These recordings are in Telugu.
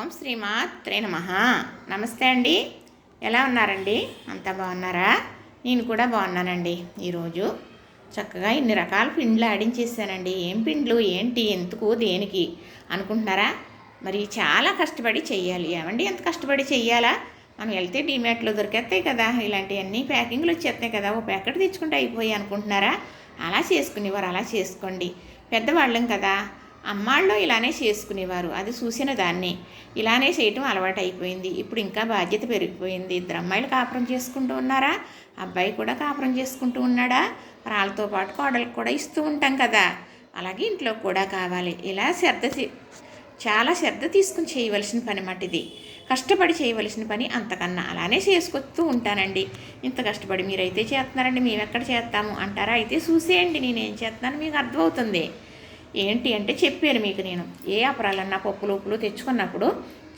ఓం శ్రీమాత్రే నమ. నమస్తే అండి. ఎలా ఉన్నారండి? అంతా బాగున్నారా? నేను కూడా బాగున్నానండి. ఈరోజు చక్కగా ఇన్ని రకాల పిండ్లు ఆడించేసానండి. ఏం పిండ్లు? ఏంటి? ఎందుకు? దేనికి? అనుకుంటున్నారా? మరి చాలా కష్టపడి చెయ్యాలి. ఏమండి? ఎంత కష్టపడి చెయ్యాలా? మనం వెళ్తే డిమార్ట్లో దొరికేస్తాయి కదా. ఇలాంటివన్నీ ప్యాకింగ్లు వచ్చేస్తాయి కదా. ఓ ప్యాకెట్ తెచ్చుకుంటే అయిపోయి అనుకుంటున్నారా? అలా చేసుకునేవారు. అలా చేసుకోండి. పెద్దవాళ్ళం కదా. అమ్మాళ్ళు ఇలానే చేసుకునేవారు. అది చూసిన దాన్ని. ఇలానే చేయటం అలవాటు అయిపోయింది ఇప్పుడు ఇంకా బాధ్యత పెరిగిపోయింది. ఇద్దరు అమ్మాయిలు కాపురం చేసుకుంటూ ఉన్నారా? అబ్బాయి కూడా కాపురం చేసుకుంటూ ఉన్నాడా? రాళ్ళతో పాటు కోడలకు కూడా ఇస్తూ ఉంటాం కదా. అలాగే ఇంట్లో కూడా కావాలి. ఇలా శ్రద్ధ చాలా శ్రద్ధ తీసుకుని చేయవలసిన పని మట్టిది కష్టపడి చేయవలసిన పని అంతకన్నా. అలానే చేసుకొస్తూ ఉంటానండి. ఇంత కష్టపడి మీరైతే చేస్తున్నారండి. మేము ఎక్కడ చేస్తాము? అంటారా? అయితే చూసేయండి. నేనేం చేస్తున్నాను మీకు అర్థమవుతుంది. ఏంటి అంటే చెప్పాను మీకు నేను. ఏ అపరాలన్నా పప్పులు ఉప్పులు తెచ్చుకున్నప్పుడు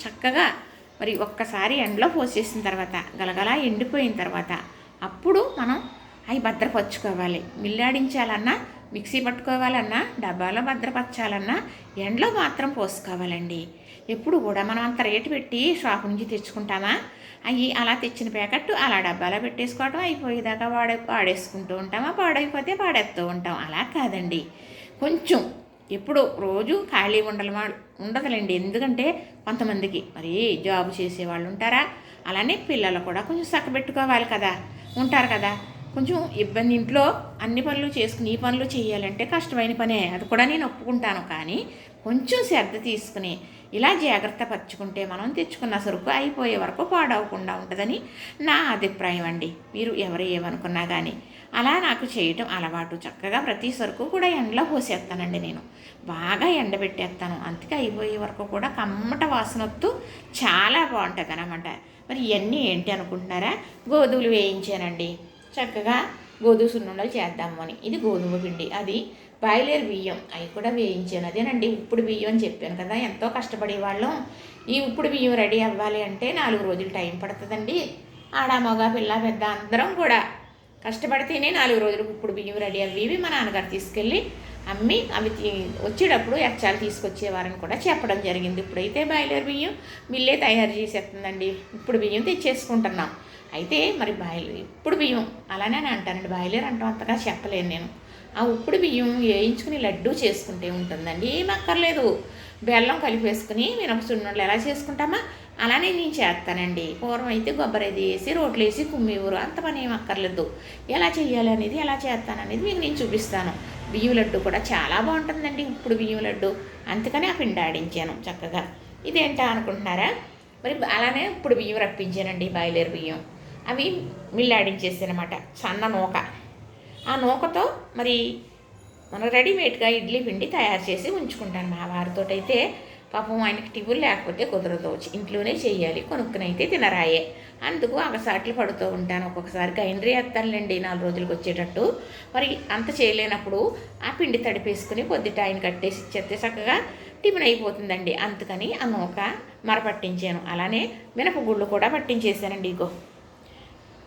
చక్కగా మరి ఒక్కసారి ఎండలో పోసేసిన తర్వాత గలగలా ఎండిపోయిన తర్వాత అప్పుడు మనం అవి భద్రపరచుకోవాలి. మిల్లాడించాలన్నా మిక్సీ పట్టుకోవాలన్నా డబ్బాలో భద్రపరచాలన్నా ఎండలో మాత్రం పోసుకోవాలండి. ఎప్పుడు కూడా మనం అంత రేటు పెట్టి షాప్ నుంచి తెచ్చుకుంటామా? అవి అలా తెచ్చిన ప్యాకెట్ అలా డబ్బాలో పెట్టేసుకోవటం అయిపోయేదాకా వాడే వాడేసుకుంటూ ఉంటామా? పాడైపోతే పాడేస్తూ ఉంటాం. అలా కాదండి. కొంచెం. ఎప్పుడు రోజు ఖాళీ ఉండాలి ఉండదులేండి. ఎందుకంటే కొంతమందికి మరి జాబ్ చేసే వాళ్ళు ఉంటారా? అలానే పిల్లలు కూడా కొంచెం చక్కబెట్టుకోవాలి కదా. ఉంటారు కదా. కొంచెం ఇబ్బంది ఇంట్లో అన్ని పనులు చేసుకుని ఈ పనులు చేయాలంటే కష్టమైన పనే. అది కూడా నేను ఒప్పుకుంటాను. కానీ కొంచెం శ్రద్ధ తీసుకుని ఇలా జాగ్రత్త పరుచుకుంటే మనం తెచ్చుకున్న సరుకు అయిపోయే వరకు పాడవకుండా ఉంటుందని నా అభిప్రాయం అండి. మీరు ఎవరు ఏమనుకున్నా కానీ అలా నాకు చేయటం అలవాటు. చక్కగా ప్రతి సరుకు కూడా ఎండలో పోసేస్తానండి నేను. బాగా ఎండబెట్టేస్తాను అందుకే అయిపోయే వరకు కూడా కమ్మట వాసన చాలా బాగుంటుంది అనమాట మరి ఇవన్నీ ఏంటి అనుకుంటున్నారా? గోధుమలు వేయించానండి. చక్కగా గోధుమ సున్నుండలు చేద్దాము అని. ఇది గోధుమ పిండి. అది బాయిలేరు బియ్యం. అవి కూడా వేయించాను. అదేనండి ఉప్పుడు బియ్యం అని చెప్పాను కదా. ఎంతో కష్టపడే వాళ్ళం. ఈ ఉప్పుడు బియ్యం రెడీ అవ్వాలి అంటే నాలుగు రోజులు టైం పడుతుందండి. ఆడ మగ పిల్ల పెద్ద అందరం కూడా కష్టపడితేనే నాలుగు రోజులు ఇప్పుడు బియ్యం రెడీ అవి ఇవి మా నాన్నగారు తీసుకెళ్ళి అమ్మి అవి తీ- వచ్చేటప్పుడు ఎచ్చాలు తీసుకొచ్చేవారని కూడా చెప్పడం జరిగింది. ఇప్పుడైతే బాయిలర్ బియ్యం మిల్లే తయారు చేసేస్తుందండి. ఇప్పుడు బియ్యం తెచ్చేసుకుంటున్నాం. అయితే మరి బాయిలర్ ఇప్పుడు బియ్యం అలానే అని అంటానండి. బాయిలర్ అంటాం అంతగా చెప్పలేను నేను. ఆ ఉప్పుడు బియ్యం వేయించుకుని లడ్డు చేసుకుంటే ఉంటుందండి. ఏం అక్కర్లేదు. బెల్లం కలిపేసుకుని మినప సున్నుండలు ఎలా చేసుకుంటామా? అలానే నేను చేస్తానండి. పూర్వం అయితే కొబ్బరి వేసి రోట్లు వేసి కుమ్మివ్వరు అంత పని ఏం అక్కర్లేదు. ఎలా చేయాలి అనేది ఎలా చేస్తాననేది మీకు నేను చూపిస్తాను. బియ్యం లడ్డు కూడా చాలా బాగుంటుందండి ఇప్పుడు బియ్యం లడ్డు. అందుకని ఆ పిండి ఆడించాను చక్కగా. ఇదేంటా అనుకుంటున్నారా? మరి అలానే ఇప్పుడు బియ్యం రప్పించానండి బాయిలేరు బియ్యం. అవి మిల్లాడించేసానమాట సన్న నూక. ఆ నూకతో మరి మనం రెడీమేడ్గా ఇడ్లీ పిండి తయారు చేసి ఉంచుకుంటాను మా వారితో అయితే పాపం ఆయనకి టిఫిన్ లేకపోతే కుదరదు. ఇంట్లోనే చేయాలి. కొనుక్కుని అయితే తినరాయే. అందుకు అగసాట్లు పడుతూ ఉంటాను. ఒక్కొక్కసారి గైండ్రీ వేస్తానులేండి నాలుగు రోజులకు వచ్చేటట్టు. మరి అంత చేయలేనప్పుడు ఆ పిండి తడిపేసుకుని పొద్దుట ఆయన కట్టేసి ఇచ్చేస్తే చక్కగా టిఫిన్ అయిపోతుందండి. అందుకని ఆ మర పట్టించాను అలానే మినపగుళ్ళు కూడా పట్టించేసానండి ఇగో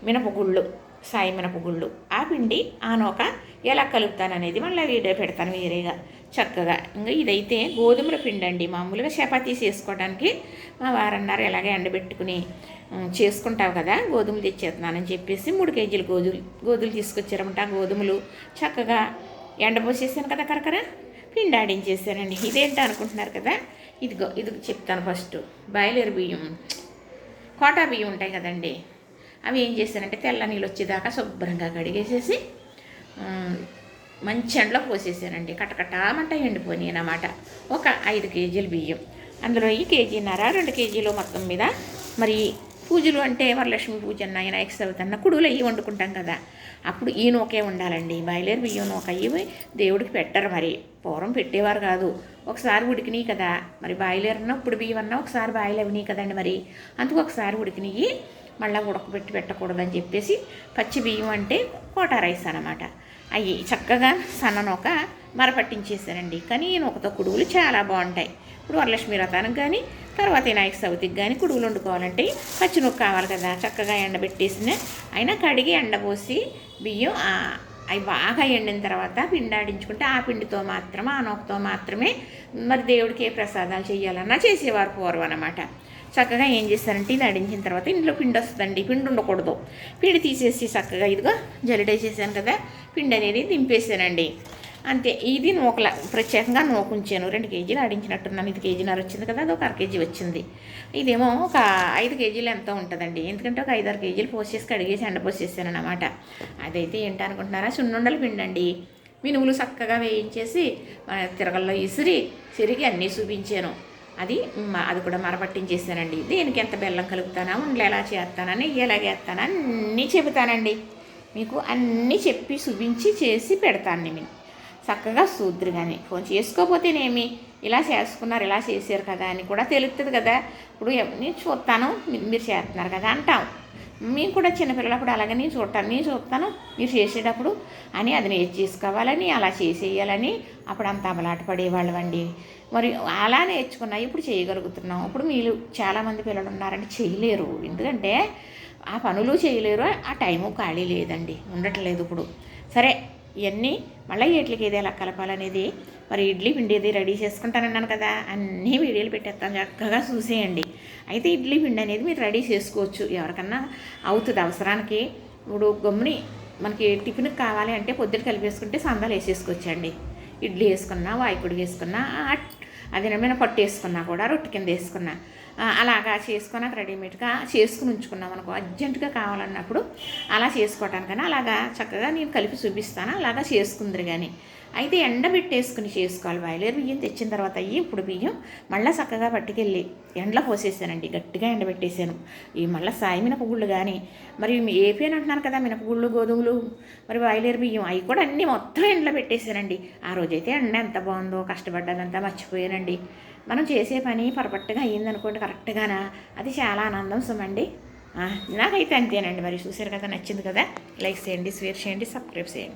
మినపగుళ్ళు సాయి మినపగుళ్ళు. ఆ పిండి ఆ నూక ఎలా కలుపుతాను అనేది మళ్ళీ వీడియో పెడతాను వేరేగా చక్కగా. ఇంకా ఇదైతే గోధుమల పిండి అండి. మామూలుగా చపాతీస్ చేసుకోవడానికి మా వారన్నారు ఎలాగే ఎండబెట్టుకుని చేసుకుంటావు కదా గోధుమలు తెచ్చేస్తున్నానని చెప్పేసి మూడు కేజీలు గోధులు గోధులు తీసుకొచ్చారన్నమాట. ఆ గోధుమలు చక్కగా ఎండపోసేసాను కదా కరకర పిండి ఆడించేసానండి ఇదేంటి అనుకుంటున్నారు కదా ఇదిగో ఇది చెప్తాను ఫస్ట్. బాయిలర్ బియ్యం కోటా బియ్యం ఉంటాయి కదండి అవి ఏం చేశానంటే తెల్ల నీళ్ళు వచ్చేదాకా శుభ్రంగా కడిగేసేసి మంచి ఎండలో పోసేసానండి. కటకటామంట ఎండిపోయి అన్నమాట. ఒక ఐదు కేజీలు బియ్యం. అందులో ఈ కేజీన్నర రెండు కేజీలు మొత్తం మీద మరి పూజలు అంటే వరలక్ష్మి పూజ అన్న వినాయక చవితి అన్న కుడులు అయ్యి వండుకుంటాం కదా. అప్పుడు ఈ నూకే ఉండాలండి. బయలేరు బియ్యం నూక అయ్యి దేవుడికి పెట్టరు మరి. పూర్వం పెట్టేవారు కాదు. ఒకసారి ఉడికినాయి కదా. మరి బాయిలేరు అన్న ఇప్పుడు బియ్యం అన్న ఒకసారి బాయిలు అవినాయి కదండి మరి. అందుకు ఒకసారి ఉడికినాయి. మళ్ళీ ఉడకబెట్టి పెట్టకూడదని చెప్పేసి పచ్చి బియ్యం అంటే కోటా రైస్ అనమాట అవి చక్కగా సన్న నూక మరపట్టించేసానండి కానీ ఈ నూకతో కుడువులు చాలా బాగుంటాయి. ఇప్పుడు వరలక్ష్మి వ్రతానికి కానీ తర్వాత వినాయక చవితికి కానీ కుడువులు వండుకోవాలంటే పచ్చి నూక కావాలి కదా. చక్కగా ఎండబెట్టేసిన అయినా కడిగి ఎండపోసి బియ్యం అవి బాగా ఎండిన తర్వాత పిండాడించుకుంటే ఆ పిండితో మాత్రమే ఆ నొక్కతో మాత్రమే మరి దేవుడికి ఏ ప్రసాదాలు చేయాలన్నా చేసేవారు పూర్వం అనమాట చక్కగా ఏం చేస్తారంటే ఇది అడించిన తర్వాత ఇంట్లో పిండి వస్తుందండి. పిండి ఉండకూడదు. పిండి తీసేసి చక్కగా ఇదిగో జలిడేసేసాను కదా. పిండి అనేది దింపేసానండి అంతే. ఇది నూకల ప్రత్యేకంగా నూకుంచాను. రెండు కేజీలు ఆడించినట్టున్నాను. ఇది కేజీన్నర వచ్చింది కదా అది ఒక అర కేజీ వచ్చింది. ఇదేమో ఒక ఐదు కేజీలు ఎంతో ఉంటుందండి. ఎందుకంటే ఒక ఐదారు కేజీలు పోసేసి కడిగేసి ఎండపోసేసాను అనమాట అదైతే ఏంటనుకుంటున్నారా? సున్నుండలు పిండండి. మినుములు చక్కగా వేయించేసి తిరగల్లో ఇసిరి సిరిగి అన్నీ చూపించాను. అది అది కూడా మరపట్టించేసానండి దేనికి ఎంత బెల్లం కలుపుతానా ఉండలు ఎలా చేస్తానని ఎలాగేస్తానా అన్నీ చెబుతానండి. మీకు అన్నీ చెప్పి చూపించి చేసి పెడతాను నేను. చక్కగా చూద్దరు కానీ ఫోన్ చేసుకోపోతేనేమి ఇలా చేసుకున్నారు ఇలా చేశారు కదా అని కూడా తెలుస్తుంది కదా. ఇప్పుడు నేను చూస్తాను మీరు చేస్తున్నారు కదా అంటాం. మేము కూడా చిన్నపిల్లలప్పుడు అలాగే నేను చూడటాను నేను చూస్తాను. మీరు చేసేటప్పుడు అని అది నేర్చు చేసుకోవాలని అలా చేసేయాలని అప్పుడు అంత అమలాట పడేవాళ్ళు అండి మరి అలా నేర్చుకున్నా ఇప్పుడు చేయగలుగుతున్నాం. ఇప్పుడు మీరు చాలామంది పిల్లలు ఉన్నారంటే చేయలేరు. ఎందుకంటే ఆ పనులు చేయలేరు ఆ టైము ఖాళీ లేదండి. ఉండట్లేదు ఇప్పుడు. సరే ఇవన్నీ మళ్ళీ వీటికి ఏది ఎలా కలపాలనేది మరి ఇడ్లీ పిండి ఏది రెడీ చేసుకుంటానన్నాను కదా అన్నీ వీడియోలు పెట్టేస్తాను చక్కగా చూసేయండి. అయితే ఇడ్లీ పిండి అనేది మీరు రెడీ చేసుకోవచ్చు. ఎవరికన్నా అవుతుంది అవసరానికి. ఇప్పుడు గమ్ముని మనకి టిఫిన్కి కావాలి అంటే పొద్దున కలిపేసుకుంటే సందాలు వేసేసుకోవచ్చండి. ఇడ్లీ వేసుకున్నా వాయికుడు వేసుకున్నా అది అదేమైనా పట్టు వేసుకున్నా కూడా రొట్టె కింద వేసుకున్నా. అలాగా చేసుకున్నాక రెడీమేడ్గా చేసుకుని ఉంచుకున్నాం అనుకో. అర్జెంటుగా కావాలన్నప్పుడు అలా చేసుకోవటానికని అలాగా చక్కగా నేను కలిపి చూపిస్తాను. అలాగా చేసుకుందరు కానీ. అయితే ఎండబెట్టేసుకుని చేసుకోవాలి. బాయిలర్ బియ్యం తెచ్చిన తర్వాత అయ్యి ఇప్పుడు బియ్యం మళ్ళీ చక్కగా పట్టుకెళ్ళి ఎండలో పోసేసానండి. గట్టిగా ఎండబెట్టేశాను ఈ మళ్ళీ సాయి మినపగుళ్ళు కానీ మరి ఏపీ అని అంటున్నారు కదా మినపగుళ్ళు గోధుమలు మరి బాయిలర్ బియ్యం అవి కూడా అన్నీ మొత్తం ఎండలో పెట్టేశానండి. ఆ రోజైతే ఎండ ఎంత బాగుందో కష్టపడ్డదంతా మర్చిపోయానండి. మనం చేసే పని పర్ఫెక్ట్గా అయ్యిందనుకోండి కరెక్ట్గానా? అది చాలా ఆనందం సుమండి. నాకైతే అంతేనండి. మరి చూసారు కదా నచ్చింది కదా? లైక్ చేయండి షేర్ చేయండి సబ్స్క్రైబ్ చేయండి.